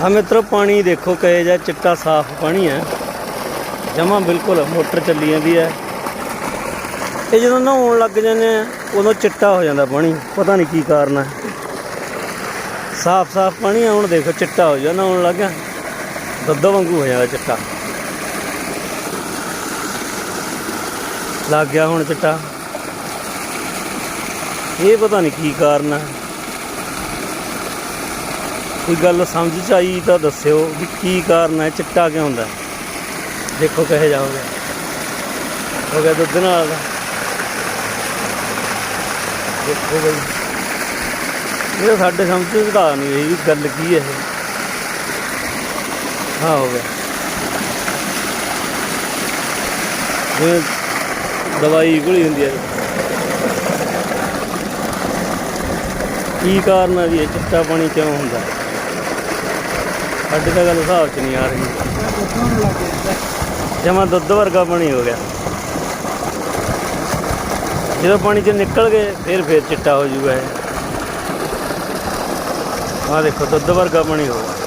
ਹਾਂ ਮਿੱਤਰੋ, ਪਾਣੀ ਦੇਖੋ ਕਹੇ ਜਾ ਚਿੱਟਾ ਸਾਫ਼ ਪਾਣੀ ਹੈ। ਜਮਾ ਬਿਲਕੁਲ ਮੋਟਰ ਚੱਲੀ ਜਾਂਦੀ ਹੈ। ਇਹ ਜਦੋਂ ਨਹਾਉਣ ਲੱਗ ਜਾਂਦੇ ਆ ਉਦੋਂ ਚਿੱਟਾ ਹੋ ਜਾਂਦਾ ਪਾਣੀ। ਪਤਾ ਨਹੀਂ ਕੀ ਕਾਰਨ ਹੈ। ਸਾਫ਼ ਸਾਫ਼ ਪਾਣੀ ਆ ਹੁਣ ਦੇਖੋ ਚਿੱਟਾ ਹੋ ਜਾਂਦਾ, ਨਹਾਉਣ ਲੱਗਾ ਦੁੱਧ ਵਾਂਗੂ ਹੋ ਜਾਂਦਾ ਚਿੱਟਾ। ਲੱਗ ਗਿਆ ਹੁਣ ਚਿੱਟਾ। ਇਹ ਪਤਾ ਨਹੀਂ ਕੀ ਕਾਰਨ ਹੈ। ਕੋਈ ਗੱਲ ਸਮਝ ਚ ਆਈ ਤਾਂ ਦੱਸਿਓ ਵੀ ਕੀ ਕਾਰਨ ਹੈ, ਚਿੱਟਾ ਕਿਉਂ ਹੁੰਦਾ? ਦੇਖੋ ਕਹੇ ਜਾਓਗੇ ਹੋ ਗਿਆ। ਦੁੱਧ ਨਾਲ। ਦੇਖੋ ਬਈ। ਇਹ ਸਾਡੇ ਸਮਝ ਚ ਤਾਂ ਨਹੀਂ ਰਹੀ ਵੀ ਗੱਲ ਕੀ ਹੈ ਇਹ। ਹਾਂ, ਹੋ ਗਿਆ। ਜਿਵੇਂ ਦਵਾਈ ਘੁਲੀ ਹੁੰਦੀ ਹੈ। ਕੀ ਕਾਰਨ ਹੈ ਜੀ ਇਹ ਚਿੱਟਾ ਪਾਣੀ ਕਿਉਂ ਹੁੰਦਾ? ਸਾਡੇ ਤਾਂ ਗੱਲ ਹਿਸਾਬ ਚ ਨਹੀਂ ਆ ਰਹੀ। ਜਮਾ ਦੁੱਧ ਵਰਗਾ ਪਾਣੀ ਹੋ ਗਿਆ। ਜਦੋਂ ਪਾਣੀ ਚ ਨਿਕਲ ਗਏ, ਫਿਰ ਫਿਰ ਚਿੱਟਾ ਹੋ ਜੂਗਾ ਇਹ। ਆਹ ਦੇਖੋ, ਦੁੱਧ ਵਰਗਾ ਪਾਣੀ ਹੋ ਗਿਆ।